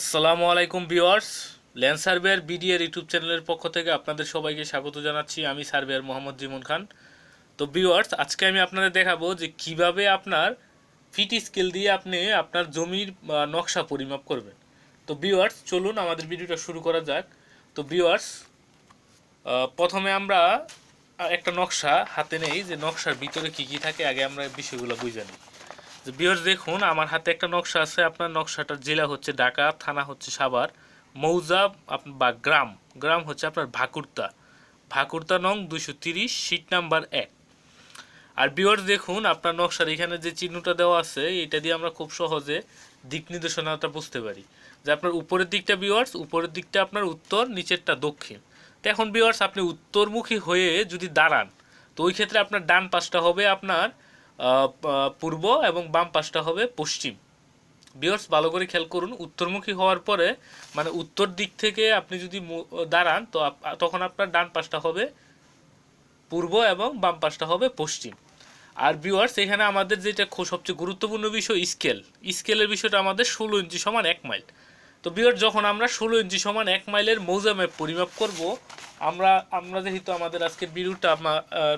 আসসালামু আলাইকুম viewers, land surveyor বিডিএর ইউটিউব চ্যানেলের পক্ষ থেকে আপনাদের সবাইকে স্বাগত জানাচ্ছি। আমি সার্ভেয়ার মোহাম্মদ জিমন খান। তো ভিউয়ার্স, আজকে আমি আপনাদের দেখাবো যে কীভাবে আপনার ফিট স্কেল দিয়ে আপনি আপনার জমির নকশা পরিমাপ করবেন। তো ভিউয়ার্স, চলুন আমাদের ভিডিওটা শুরু করা যাক। তো ভিউয়ার্স প্রথমে আমরা একটা নকশা হাতে নেই, যে নকশার ভিতরে কি কি থাকে, আগে আমরা বিষয়গুলো বুঝে নিই। বিয়ার্স দেখুন, আমার হাতে একটা নকশা আছে। আপনার নকশাটার জেলা হচ্ছে ঢাকা, থানা হচ্ছে সাভার, মৌজা বা গ্রাম। গ্রাম হচ্ছে আপনার ভাকুরতা। ভাকুরতা নং দুশো তিরিশ, সিট নাম্বার এক। আর বিয়ার্স দেখুন, আপনার নকশার এখানে যে চিহ্নটা দেওয়া আছে, এটা দিয়ে আমরা খুব সহজে দিক নির্দেশনাটা বুঝতে পারি। যে আপনার উপরের দিকটা বিয়ার্স উপরের দিকটা আপনার উত্তর, নিচেরটা দক্ষিণ। তো এখন বিয়ার্স আপনি উত্তরমুখী হয়ে যদি দাঁড়ান, তো ওই ক্ষেত্রে আপনার ডান পাশটা হবে আপনার পূর্ব এবং বাম পাশটা হবে পশ্চিম। বিয়ার্স ভালো করে খেয়াল করুন, উত্তরমুখী হওয়ার পরে মানে উত্তর দিক থেকে আপনি যদি দাঁড়ান, তো তখন আপনার ডান পাশটা হবে পূর্ব এবং বাম পাশটা হবে পশ্চিম। আর ভিউয়ার্স এখানে আমাদের যেটা সবচেয়ে গুরুত্বপূর্ণ বিষয় স্কেল স্কেলের বিষয়টা আমাদের ষোলো ইঞ্চি সমান এক মাইল তো বিয়ার যখন আমরা ষোলো ইঞ্চি সমান এক মাইলের মৌজা পরিমাপ করব, আমরা আমরা যেহেতু আমাদের আজকের বিরুটা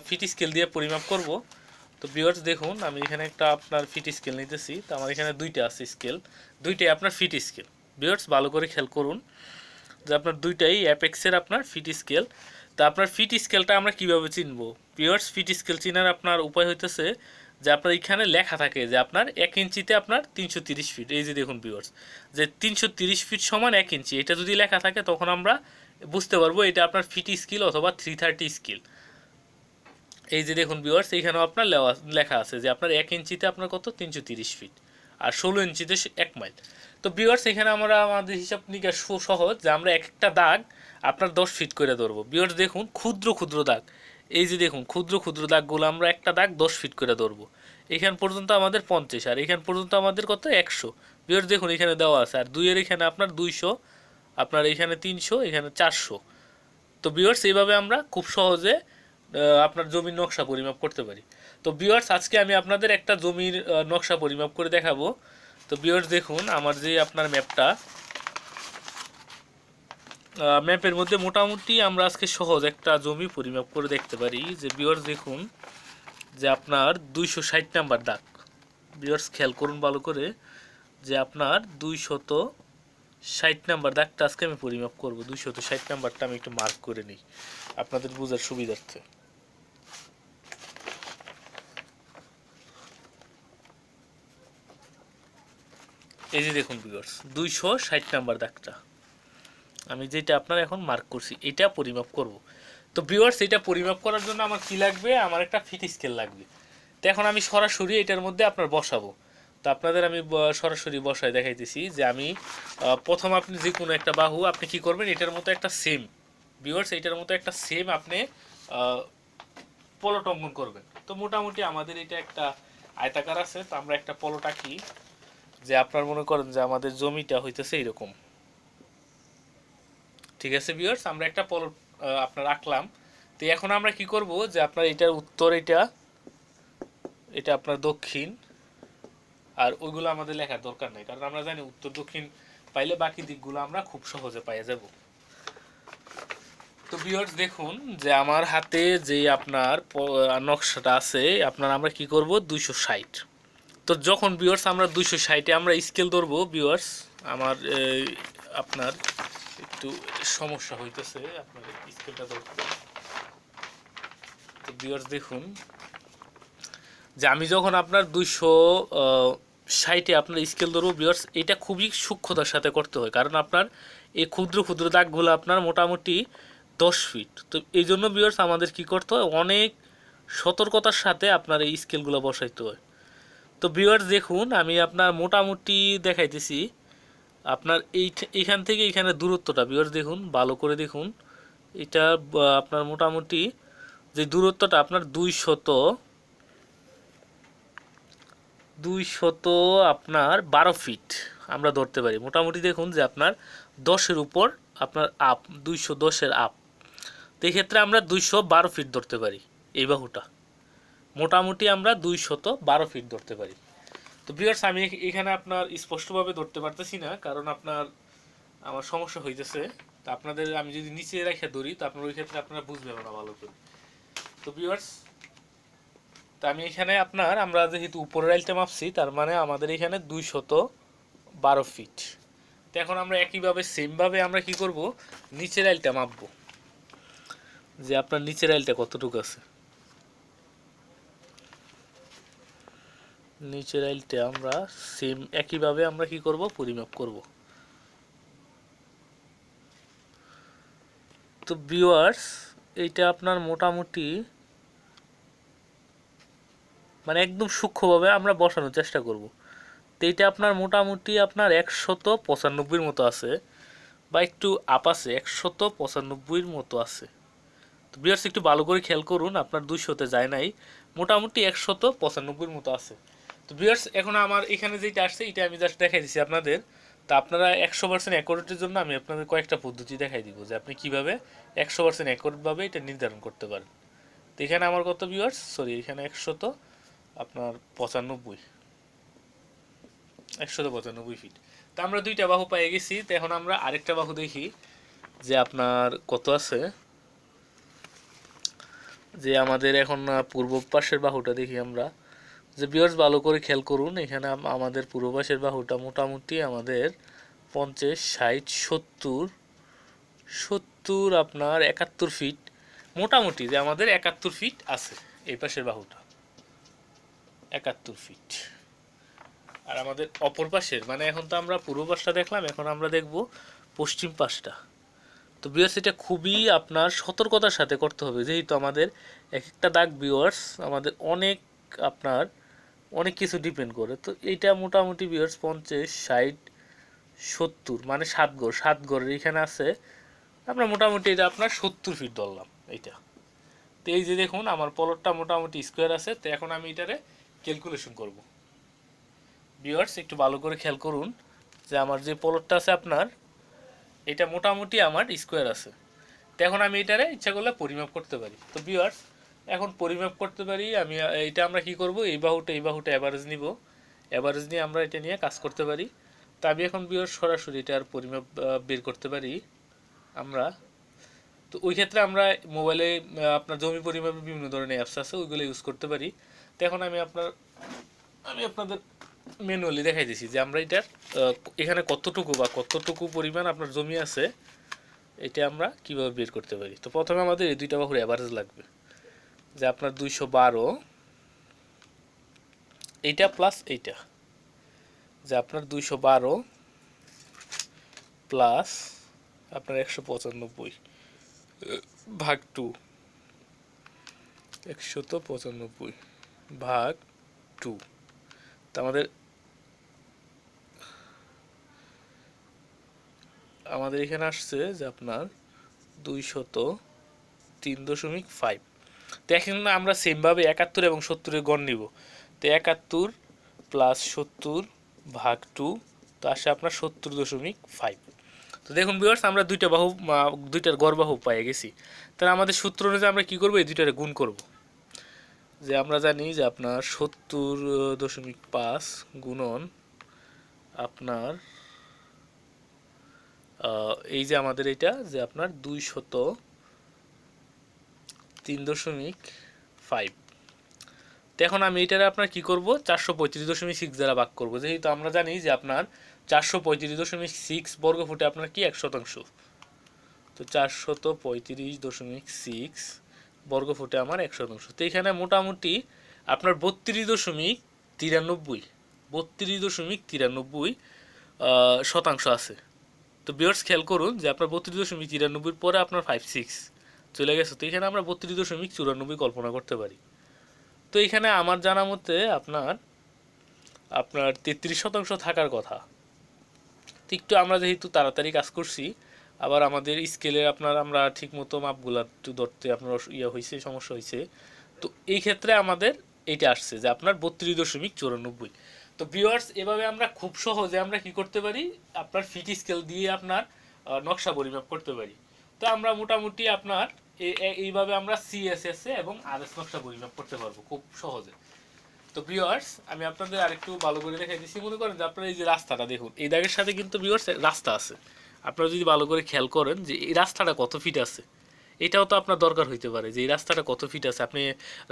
ফিট স্কেল দিয়ে পরিমাপ করব তো ভিউয়ার্স দেখুন, আমি এখানে একটা আপনার ফিট স্কেল নিতেছি। তো আমার এখানে দুইটা আছে স্কেল দুইটাই আপনার ফিট স্কেল ভিউয়ার্স ভালো করে খেয়াল করুন যে আপনার দুইটাই অ্যাপেক্সের আপনার ফিট স্কেল তা আপনার ফিট স্কেলটা আমরা কীভাবে চিনবো? পিওর্স ফিট স্কেল চিনার আপনার উপায় হইতেছে যে আপনার এখানে লেখা থাকে যে আপনার এক ইঞ্চিতে আপনার তিনশো তিরিশ ফিট এই যে দেখুন পিওর্স যে তিনশো তিরিশ ফিট সমান এক ইঞ্চি। এটা যদি লেখা থাকে, তখন আমরা বুঝতে পারব এটা আপনার ফিট স্কিল অথবা থ্রি থার্টি স্কিল এই যে দেখুন ভিউয়ার্স এইখানেও আপনার লেখা আছে যে আপনার এক ইঞ্চিতে আপনার কত? তিনশো তিরিশ ফিট আর ষোলো ইঞ্চিতে এক মাইল তো ভিউয়ার্স এখানে আমরা, আমাদের হিসাব নিকাশ সহজ যে আমরা এক একটা দাগ আপনার দশ ফিট করে ধরবো। ভিউয়ার্স দেখুন, ক্ষুদ্র ক্ষুদ্র দাগ। এই যে দেখুন, ক্ষুদ্র ক্ষুদ্র দাগগুলো আমরা একটা দাগ দশ ফিট করে ধরবো। এখান পর্যন্ত আমাদের পঞ্চাশ, আর এখান পর্যন্ত আমাদের কত? একশো। ভিউয়ার্স দেখুন, এখানে দেওয়া আছে। আর দুইয়ের এখানে আপনার দুইশো, আপনার এখানে তিনশো, এখানে চারশো। তো ভিউয়ার্স এইভাবে আমরা খুব সহজে আপনার জমির নকশা পরিমাপ করতে পারি। তো ভিউয়ার্স আজকে আমি আপনাদের একটা জমির নকশা পরিমাপ করে দেখাবো। তো ভিউয়ার্স দেখুন, আমার যে আপনার ম্যাপটা ম্যাপের মধ্যে মোটামুটি আমরা আজকে সহজ একটা জমি পরিমাপ করে দেখতে পারি। যে ভিউয়ার্স দেখুন, যে আপনার দুইশো ষাট নাম্বার দাগ। ভিউয়ার্স খেয়াল করুন ভালো করে, যে আপনার দুইশত ষাট নাম্বার দাগটা আজকে আমি পরিমাপ করব। দুইশত ষাট নাম্বারটা আমি একটু মার্ক করে নিই, আপনাদের বোঝার সুবিধার্থে। এই যে দেখুন ভিউয়ার্স দুইশো ষাট নাম্বার দাগটা। আমি যেটা আপনার এখন মার্ক করছি, এটা পরিমাপ করব। তো ভিউয়ার্স এটা পরিমাপ করার জন্য আমার কি লাগবে? আমার একটা ফিট স্কেল লাগবে। তো এখন আমি সরাসরি এটার মধ্যে আপনার বসাবো। তো আপনাদের আমি সরাসরি বসায় দেখাইতেছি যে আমি প্রথম আপনি যে কোনো একটা বাহু, আপনি কি করবেন? এটার মতো একটা সেম ভিউয়ার্স এটার মতো একটা সেম আপনি পলট অঙ্কন করবেন। তো মোটামুটি আমাদের এটা একটা আয়তাকার আছে। তো আমরা একটা পলট আঁকি। যে আপনার মনে করেন যে আমাদের জমিটা হইতেছে এরকম ঠিক আছে ভিউয়ার্স আমরা একটা পল আপনার আঁকলাম তো এখন আমরা কি করব যে আপনার এটার উত্তর এটা এটা আপনার দক্ষিণ, আর ওইগুলো আমাদের লেখার দরকার নেই। কারণ আমরা জানি উত্তর দক্ষিণ পাইলে বাকি দিকগুলো আমরা খুব সহজে পাইয়ে যাব। তো ভিউয়ার্স দেখুন যে আমার হাতে যে আপনার নকশাটা আছে, আপনার আমরা কি করব? দুইশো ষাট। তো যখন ভিউয়ার্স আমরা দুইশো ষাটে আমরা স্কেল ধরবো ভিউয়ার্স আমার আপনার একটু সমস্যা হইতেছে, আপনার স্কেলটা ধরতে। তো ভিউয়ার্স দেখুন, যে আমি যখন আপনার দুইশো ষাটে আপনার স্কেল ধরবো ভিউয়ার্স এটা খুবই সূক্ষ্মতার সাথে করতে হয়। কারণ আপনার এই ক্ষুদ্র ক্ষুদ্র দাগগুলো আপনার মোটামুটি দশ ফিট তো এই জন্য ভিউয়ার্স আমাদের কি করতে হয়? অনেক সতর্কতার সাথে আপনার এই স্কেলগুলো বসাইতে হয়। তো ভিউয়ার্স দেখুন, আমি আপনার মোটামুটি দেখাইতেছি। আপনার এই এইখান থেকে এইখানে দূরত্বটা ভিউয়ার্স দেখুন, ভালো করে দেখুন। এটা আপনার মোটামুটি যে দূরত্বটা, আপনার দুই শত দুই শত আপনার বারো ফিট আমরা ধরতে পারি। মোটামুটি দেখুন যে আপনার দশের উপর আপনার আপ দুইশো দশের আপ তো এক্ষেত্রে আমরা দুইশো বারো ফিট ধরতে পারি, এই বাহুটা। মোটামুটি আমরা দুই শত বারো ফিট ধরতে পারি। তো বিয়ার্স আমি এখানে আপনার স্পষ্টভাবে ধরতে পারতেছি না, কারণ আপনার, আমার সমস্যা হইতেছে। তো আপনাদের, আমি যদি নিচে রেখে ধরি, তো আপনার ওই ক্ষেত্রে আপনারা বুঝবেন না ভালো করে। তো ভিউয়ার্স তো আমি এখানে আপনার, আমরা যেহেতু উপরের আইলটা মাপছি, তার মানে আমাদের এখানে দুই শত বারো ফিট তো এখন আমরা একইভাবে সেমভাবে আমরা কি করব? নিচের আইলটা মাপবো। যে আপনার নিচের আইলটা কতটুকু আছে? নিচের আইলটা আমরা সেম একইভাবে আমরা কি করব? পরিমাপ করব। তো ভিউয়ার্স এইটা আপনার মোটামুটি মানে একদম সূক্ষ্মভাবে আমরা বসানোর চেষ্টা করব। তো এইটা আপনার মোটামুটি আপনার একশত পঁচানব্বইয়ের মতো আছে বা একটু আপ আছে, একশত পঁচানব্বইয়ের মতো আছে। তো বিয়ার্স একটু ভালো করে খেয়াল করুন, আপনার দুইশোতে যায় নাই। মোটামুটি একশত পঁচানব্বইয়ের মতো আছে। তো বিয়ার্স এখন আমার এখানে যেটা আসছে এটা আমি জাস্ট দেখাই দিচ্ছি আপনাদের। তা আপনারা একশো পার্সেন্ট অ্যাকোরেটের জন্য আমি আপনাদের কয়েকটা পদ্ধতি দেখাই দিব যে আপনি কীভাবে একশো পার্সেন্ট অ্যাকোরেটভাবে এটা নির্ধারণ করতে পারেন। তো এখানে আমার কত বিয়ার্স সরি এখানে একশত আপনার পঁচানব্বই। একশত পঁচানব্বই ফিট তা আমরা দুইটা বাহু পেয়ে গেছি। তো এখন আমরা আরেকটা বাহু দেখি যে আপনার কত আছে। যে আমাদের এখন পূর্ব পাশের বাহুটা দেখি আমরা। যে বিয়ার্স ভালো করে খেয়াল করুন, এখানে আমাদের পূর্ব পাশের বাহুটা মোটামুটি আমাদের পঞ্চাশ, ষাট, সত্তর সত্তর আপনার একাত্তর ফিট মোটামুটি যে আমাদের একাত্তর ফিট আছে এই পাশের বাহুটা। একাত্তর ফিট আর আমাদের অপর পাশের মানে এখন তো আমরা পূর্ব পাশটা দেখলাম, এখন আমরা দেখব পশ্চিম পাশটা। তো বিয়ার্স এটা খুবই আপনার সতর্কতার সাথে করতে হবে। যেহেতু আমাদের এক একটা দাগ বিয়ার্স আমাদের অনেক আপনার অনেক কিছু ডিপেন্ড করে। তো এইটা মোটামুটি বিয়ার্স পঞ্চাশ, ষাট, সত্তর মানে সাত গড়, সাত গড়ের এখানে আছে। আমরা মোটামুটি এটা আপনার সত্তর ফিট ধরলাম, এইটা। তো এই যে দেখুন, আমার পলটটা মোটামুটি স্কোয়ার আছে। তো এখন আমি এটারে ক্যালকুলেশন করব। বিয়ার্স একটু ভালো করে খেয়াল করুন যে আমার যে পলটটা আছে আপনার, এটা মোটামুটি আমার স্কোয়ার আছে। তো এখন আমি এটারে ইচ্ছা করলে পরিমাপ করতে পারি। তো বিয়ার্স এখন পরিমাপ করতে পারি, আমি এটা আমরা কি করব? এই বাহুটা এই বাহুটা অ্যাভারেজ নিব। অ্যাভারেজ নিয়ে আমরা এটা নিয়ে কাজ করতে পারি। তো আমি এখন বিয়ার্স সরাসরি এটার পরিমাপ বের করতে পারি আমরা। তো ওই ক্ষেত্রে আমরা মোবাইলে আপনার জমি পরিমাপের বিভিন্ন ধরনের অ্যাপস আছে, ওইগুলো ইউজ করতে পারি। তো এখন আমি আপনার, আমি আপনাদের ম্যানুয়ালি দেখাই দিছি যে আমরা এটার এখানে কতটুকু বা কতটুকু পরিমাণ আপনার জমি আছে, এটা আমরা কীভাবে বের করতে পারি। তো প্রথমে আমাদের এই দুইটা বাহুর অ্যাভারেজ লাগবে। যে আপনার দুইশো বারো, এইটা প্লাস এইটা। যে আপনার দুইশো বারো প্লাস আপনার একশো পঁচানব্বই, ভাগ টু একশত পঁচানব্বই, ভাগ টু তা আমাদের আমাদের এখানে আসছে যে আপনার দুইশত তিন দশমিক ফাইভ তো এখন আমরা সেমভাবে একাত্তর এবং সত্তরের গড় নিব। তো একাত্তর প্লাস সত্তর ভাগ টু তো আসে আপনার সত্তর দশমিক ফাইভ তো দেখুন বিয়ার্স আমরা দুইটা বাহু দুইটার গড় বাহু পেয়ে গেছি। তাহলে আমাদের সূত্র অনুযায়ী আমরা কী করব? এই দুইটারে গুণ করব। যে আমরা জানি যে আপনার সত্তর দশমিক পাঁচ গুণন আপনার এই যে আমাদের এটা যে আপনার দুই শত তিন দশমিক ফাইভ তো এখন আমি এটারে আপনার কি করব? চারশো পঁয়ত্রিশ দশমিক সিক্স দ্বারা ভাগ করব। যেহেতু আমরা জানি যে আপনার চারশো পঁয়ত্রিশ দশমিক সিক্স বর্গ ফুটে আপনার কি এক শতাংশ। তো চারশত পঁয়ত্রিশ দশমিক সিক্স বর্গ ফুটে আমার এক শতাংশ। তো এখানে মোটামুটি আপনার বত্রিশ দশমিক তিরানব্বই, বত্রিশ দশমিক তিরানব্বই শতাংশ আছে। তো বিয়ার্স খেয়াল করুন যে আপনার বত্রিশ দশমিক তিরানব্বইয়ের পরে আপনার ফাইভ সিক্স চলে গেছে। তো এখানে আমরা বত্রিশ দশমিক চুরানব্বই কল্পনা করতে পারি। তো এখানে আমার জানা মতে আপনার আপনার তেত্রিশ শতাংশ থাকার কথা। একটু আমরা যেহেতু তাড়াতাড়ি কাজ করছি, আবার আমাদের স্কেলের আপনার আমরা ঠিক মতো মাপগুলা একটু ধরতে আপনার ইয়ে হয়েছে সমস্যা হয়েছে তো এই ক্ষেত্রে আমাদের এইটা আসছে যে আপনার বত্রিশ দশমিক চুরানব্বই। তো ভিওয়ার্স এভাবে আমরা খুব সহজে আমরা কি করতে পারি? আপনার ফিট স্কেল দিয়ে আপনার নকশা পরিমাপ করতে পারি। তো আমরা মোটামুটি আপনার এইভাবে আমরা সিএসএস এবং আরএস নকশা পরিমাপ করতে পারব খুব সহজে। তো ভিউয়ার্স আমি আপনাদের আরেকটু ভালো করে দেখাই দিচ্ছি মনে করেন যে আপনার এই যে রাস্তাটা দেখুন, এই দাগের সাথে কিন্তু ভিউয়ার্স রাস্তা আছে। আপনারা যদি ভালো করে খেয়াল করেন যে এই রাস্তাটা কত ফিট আছে, এটাও তো আপনার দরকার হইতে পারে যে এই রাস্তাটা কত ফিট আছে। আপনি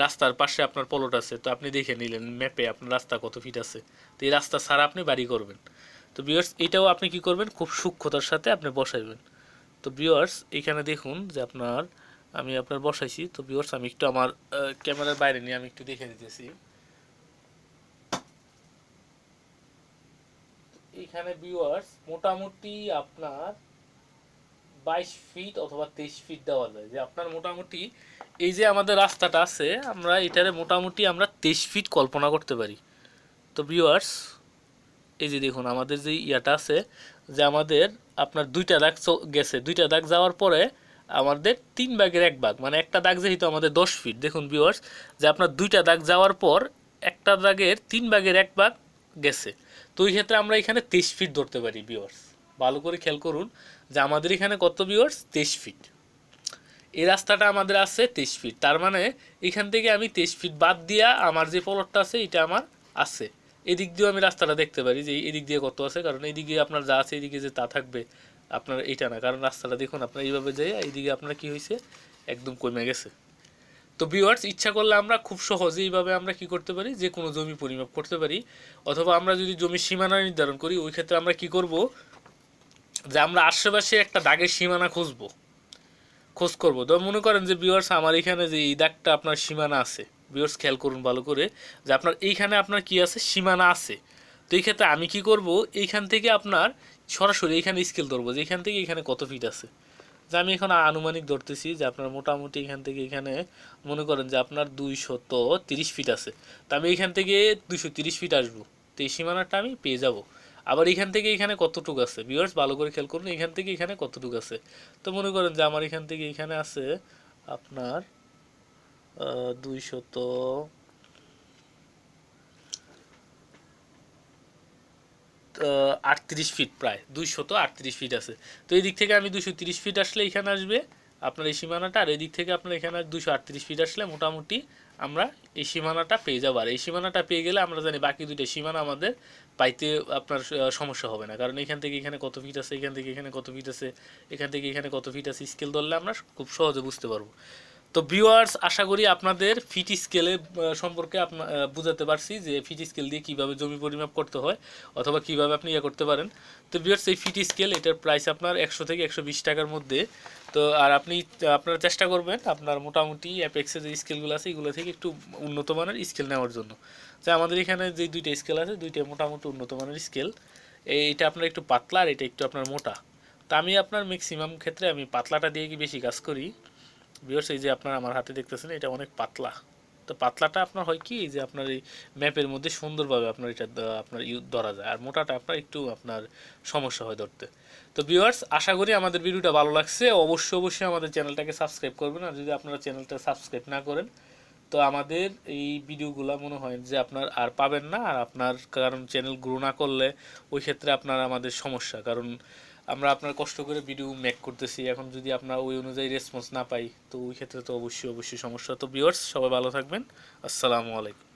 রাস্তার পাশে আপনার পলট আছে, তো আপনি দেখে নিলেন ম্যাপে আপনার রাস্তা কত ফিট আছে। তো এই রাস্তা ছাড়া আপনি বাড়ি করবেন। তো বিয়ার্স এটাও আপনি কি করবেন, খুব সূক্ষ্মতার সাথে আপনি বসাইবেন। তো বিয়ার্স এখানে দেখুন যে আপনার, আমি আপনার বসাইছি। তো বিয়ার্স আমি একটু আমার ক্যামেরার বাইরে নিয়ে আমি একটু দেখে দিতেছি। এখানে ভিউয়ার্স মোটামুটি আপনার বাইশ ফিট অথবা তেইশ ফিট দেওয়া যায়। যে আপনার মোটামুটি এই যে আমাদের রাস্তাটা আছে, আমরা এটারে মোটামুটি আমরা তেইশ ফিট কল্পনা করতে পারি। তো ভিউয়ার্স এই যে দেখুন, আমাদের যে ইয়াটা আছে, যে আমাদের আপনার দুইটা দাগ গেছে। দুইটা দাগ যাওয়ার পরে আমাদের তিন ভাগের এক ভাগ মানে একটা দাগ যেহেতু আমাদের দশ ফিট দেখুন ভিউয়ার্স যে আপনার দুইটা দাগ যাওয়ার পর একটা দাগের তিন ভাগের এক ভাগ গেছে। তো ওই ক্ষেত্রে আমরা এখানে তেইশ ফিট ধরতে পারি ভিউয়ার্স ভালো করে খেয়াল করুন যে আমাদের এখানে কত ভিউয়ার্স তেইশ ফিট এই রাস্তাটা আমাদের আছে তেইশ ফিট তার মানে এখান থেকে আমি তেইশ ফিট বাদ দিয়া আমার যে পলটটা আছে, এটা আমার আছে। এদিক দিয়েও আমি রাস্তাটা দেখতে পারি যে এদিক দিয়ে কত আছে, কারণ এইদিকে আপনার যা আছে এদিকে যে তা থাকবে, আপনার এইটা না। কারণ রাস্তাটা দেখুন, আপনার এইভাবে যাই এইদিকে আপনার কি হয়েছে, একদম কমে গেছে। তো ভিউয়ার্স ইচ্ছা করলে আমরা খুব সহজে এইভাবে আমরা কি করতে পারি, যে কোনো জমি পরিমাপ করতে পারি, অথবা আমরা যদি জমির সীমানা নির্ধারণ করি, ওই ক্ষেত্রে আমরা কি করব, যে আমরা আশেপাশে একটা দাগের সীমানা খুঁজবো। খোঁজ করব। তো মনে করেন যে ভিউয়ার্স আমার এখানে যে এই দাগটা আপনার সীমানা আছে ভিউয়ার্স খেয়াল করুন ভালো করে, যে আপনার এইখানে আপনার কি আছে? সীমানা আছে। তো এই ক্ষেত্রে আমি কি করব? এইখান থেকে আপনার সরাসরি এইখানে স্কেল ধরবো, যে এখান থেকে এখানে কত ফিট আছে। যে আমি এখন আনুমানিক ধরতেছি যে আপনার মোটামুটি এখান থেকে এখানে মনে করেন যে আপনার দুইশত তিরিশ ফিট আছে। তো আমি এখান থেকে দুইশো তিরিশ ফিট আসব। তো এই সীমানাটা আমি পেয়ে যাব। আবার এখান থেকে এখানে কতটুকু আছে? ভিউয়ার্স ভালো করে খেয়াল করুন এখান থেকে এখানে কতটুকু আছে? তো মনে করেন যে আমার এখান থেকে এখানে আছে আপনার দুইশত আটত্রিশ ফিট প্রায়, দুইশত আটত্রিশ ফিট আছে। তো এই দিক থেকে আমি দুশো তিরিশ ফিট আসলে এখানে আসবে আপনার এই সীমানাটা, আর এই দিক থেকে আপনার এখানে দুশো আটত্রিশ ফিট আসলে মোটামুটি আমরা এই সীমানাটা পেয়ে যাব। আর এই সীমানাটা পেয়ে গেলে আমরা জানি বাকি দুইটা সীমানা আমাদের পাইতে আপনার সমস্যা হবে না। কারণ এখান থেকে এখানে কত ফিট আছে, এখান থেকে এখানে কত ফিট আছে, এখান থেকে এখানে কত ফিট আছে স্কেল ধরলে আমরা খুব সহজে বুঝতে পারব। তো ভিউয়ার্স আশা করি আপনাদের ফিট স্কেলে সম্পর্কে আপনা বুঝাতে পারছি যে ফিট স্কেল দিয়ে কীভাবে জমি পরিমাপ করতে হয় অথবা কীভাবে আপনি ইয়ে করতে পারেন। তো ভিউয়ার্স এই ফিট স্কেল এটার প্রাইস আপনার একশো থেকে একশো বিশ টাকার মধ্যে। তো আর আপনি, আপনারা চেষ্টা করবেন আপনার মোটামুটি অ্যাপেক্সের যে স্কেলগুলো আছে, এগুলো থেকে একটু উন্নত মানের স্কেল নেওয়ার জন্য। যে আমাদের এখানে যে দুইটা স্কেল আছে, দুইটা মোটামুটি উন্নত মানের স্কেল এইটা আপনার একটু পাতলা আর এটা একটু আপনার মোটা। তা আমি আপনার ম্যাক্সিমাম ক্ষেত্রে আমি পাতলাটা দিয়ে কি বেশি কাজ করি? ভিউয়ার্স এই যে আপনার আমার হাতে দেখতেছেন, এটা অনেক পাতলা। তো পাতলাটা আপনার হয় কি, যে আপনার এই ম্যাপের মধ্যে সুন্দরভাবে আপনার এটা আপনার ধরা যায়। আর মোটাটা আপনার একটু আপনার সমস্যা হয় ধরতে। তো ভিউয়ার্স আশা করি আমাদের ভিডিওটা ভালো লাগছে। অবশ্যই অবশ্যই আমাদের চ্যানেলটাকে সাবস্ক্রাইব করবেন। আর যদি আপনারা চ্যানেলটা সাবস্ক্রাইব না করেন, তো আমাদের এই ভিডিওগুলো মনে হয় যে আপনার আর পাবেন না। আর আপনার কারণ চ্যানেল গ্রো না করলে ওই ক্ষেত্রে আপনার আমাদের সমস্যা। কারণ আমরা আপনার কষ্ট করে ভিডিও মেক করতেছি। এখন যদি আমরা ওই অনুযায়ী রেসপন্স না পাই, তো ওই ক্ষেত্রে তো অবশ্যই অবশ্যই সমস্যা। তো ভিউয়ার্স সবাই ভালো থাকবেন। আসসালামু আলাইকুম।